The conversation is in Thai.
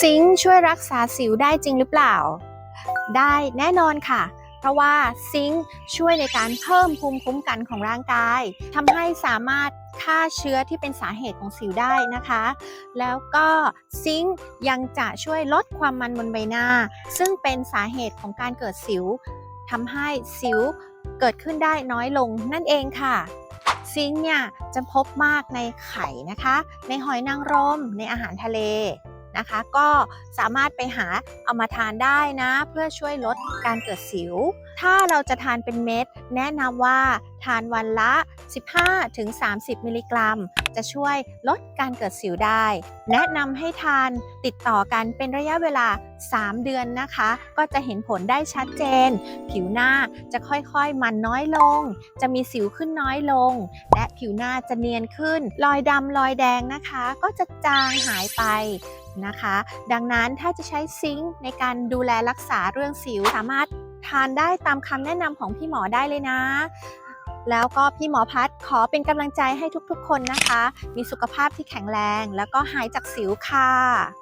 ซิงค์ช่วยรักษาสิวได้จริงหรือเปล่า ได้แน่นอนค่ะ เพราะว่าซิงค์ช่วยในการเพิ่มภูมิคุ้มกันของร่างกายทำให้สามารถฆ่าเชื้อที่เป็นสาเหตุของสิวได้นะคะ แล้วก็ซิงค์ยังจะช่วยลดความมันบนใบหน้า ซึ่งเป็นสาเหตุของการเกิดสิวทำให้สิวเกิดขึ้นได้น้อยลงนั่นเองค่ะซิงค์เนี่ยจะพบมากในไข่นะคะ ในหอยนางรมในอาหารทะเล นะคะ ก็สามารถไปหาเอามาทานได้นะ เพื่อช่วยลดการเกิดสิว ถ้าเราจะทานเป็นเม็ด แนะนำว่าทานวันละ 15-30 มิลลิกรัม จะช่วยลดการเกิดสิวได้ แนะนำให้ทานติดต่อกันเป็นระยะเวลา 3 เดือนนะคะ ก็จะเห็นผลได้ชัดเจน ผิวหน้าจะค่อยๆ มันน้อยลง จะมีสิวขึ้นน้อยลง และผิวหน้าจะเนียนขึ้น รอยดำรอยแดงนะคะ ก็จะจางหายไป นะคะ ดังนั้นถ้าจะใช้ซิงค์ในการดูแลรักษาเรื่องสิวสามารถทานได้ตามคำแนะนำของพี่หมอได้เลยนะ แล้วก็พี่หมอพัดขอเป็นกำลังใจให้ทุกๆคนนะคะ มีสุขภาพที่แข็งแรง แล้วก็หายจากสิวค่ะ